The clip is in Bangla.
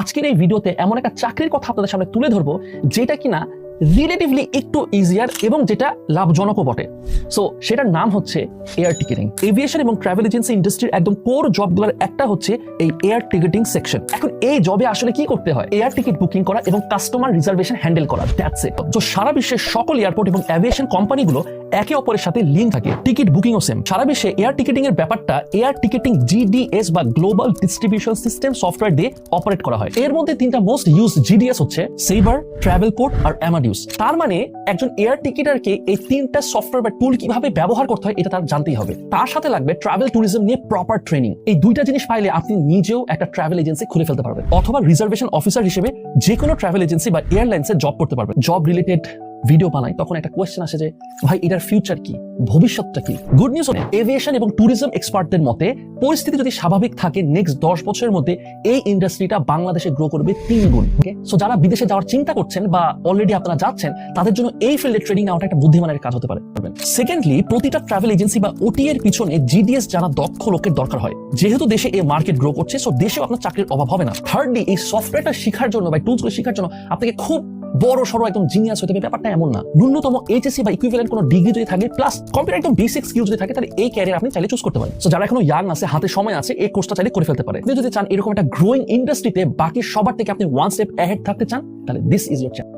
আজকের এই ভিডিওতে এমন একটা চাকরির কথা আপনাদের সামনে তুলে ধরবো, যেটা কিনা রিলেটিভলি একটু ইজিয়ার এবং যেটা লাভজনকও বটে। সো সেটার নাম হচ্ছে এয়ার টিকেটিং এভিয়েশন এবং ট্রাভেল এজেন্সি ইন্ডাস্ট্রির একদম কোর জবগুলোর একটা হচ্ছে এই এয়ার টিকেটিং সেকশন এখন এই জবে আসলে কি করতে হয়? এয়ার টিকিট বুকিং করা এবং কাস্টমার রিজার্ভেশন হ্যান্ডেল করা দ্যাটস ইট তো সারা বিশ্বের সকল এয়ারপোর্ট এবং অ্যাভিয়েশন কোম্পানিগুলো একে অপরের সাথে লিঙ্ক থাকে। টিকিট বুকিংও সেম সারা বিশ্বে এয়ার টিকেটিং এর ব্যাপারটা এয়ার টিকেটিং জিডিএস বা গ্লোবাল ডিস্ট্রিবিউশন সিস্টেম সফটওয়্যার দিয়ে অপারেট করা হয়। এর মধ্যে তিনটা মোস্ট ইউজ জিডিএস হচ্ছে সেইবার ট্রাভেল কোড আর অ্যামাডিউস তার মানে একজন এয়ার টিকেটারকে এই তিনটা সফটওয়্যার বা টুল কীভাবে ব্যবহার করতে হয় এটা তার জানতেই হবে। তার সাথে লাগবে ট্রাভেল ট্যুরিজম নিয়ে প্রপার ট্রেনিং এই দুইটা জিনিস পাইলে আপনি নিজেও একটা ট্রাভেল এজেন্সি খুলে ফেলতে পারবেন। অথবা রিজার্ভেশন অফিসার হিসেবে যে কোনো ট্রাভেল এজেন্সি বা এয়ারলাইন্সে জব করতে পারবেন। জব রিলেটেড ভিডিও বানাই, তখন একটা কোয়েশ্চেন আসে যে, ভাই, এটার ফিউচার কি? ভবিষ্যৎটা কি? গুড নিউজ হলে এভিয়েশন এবং ট্যুরিজম এক্সপার্টদের মতে, পরিস্থিতি যদি স্বাভাবিক থাকে নেক্সট দশ বছরের মধ্যে, এই ইন্ডাস্ট্রিটা বাংলাদেশে গ্রো করবে তিন গুণ ওকে সো যারা বিদেশে যাওয়ার চিন্তা করছেন বা অলরেডি আপনারা যাচ্ছেন, তাদের জন্য এই ফিল্ডে ট্রেনিং নেওয়াটা একটা বুদ্ধিমানের কাজ হতে পারে। সেকেন্ডলি প্রতিটা ট্রাভেল এজেন্সি বা ওটি এর পিছনে জিডিএস যারা দক্ষ লোকের দরকার হয়, যেহেতু দেশে এই মার্কেট গ্রো করছে সো দেশেও আপনার চাকরির অভাব হবে না। থার্ডলি এই সফটওয়্যারটা শেখার জন্য বা টুলসগুলো শেখার জন্য আপনাকে খুব বড় সড়ো একদম জিনিয়াস হতে হবে। ব্যাপারটা এমন না। ন্যূনতম এইচএসসি বা ইকুইভ্যালেন্ট কোনো ডিগ্রি যদি থাকে প্লাস কম্পিউটার একদম বেসিক স্কিল যদি থাকে, তাহলে এই ক্যারিয়ার আপনি চাইলে চুজ করতে পারেন। সো যারা এখনও ইয়াং আছে, হাতে সময় আছে, এই কোর্সটা চাইলে করে ফেলতে পারে যদি চান এরকম একটা গ্রোয়িং ইন্ডাস্ট্রিতে বাকি সবার থেকে আপনি ওয়ান স্টেপ অ্যাহেড থাকতে চান, তাহলে দিস ইজ ইয়ার চ্যানেল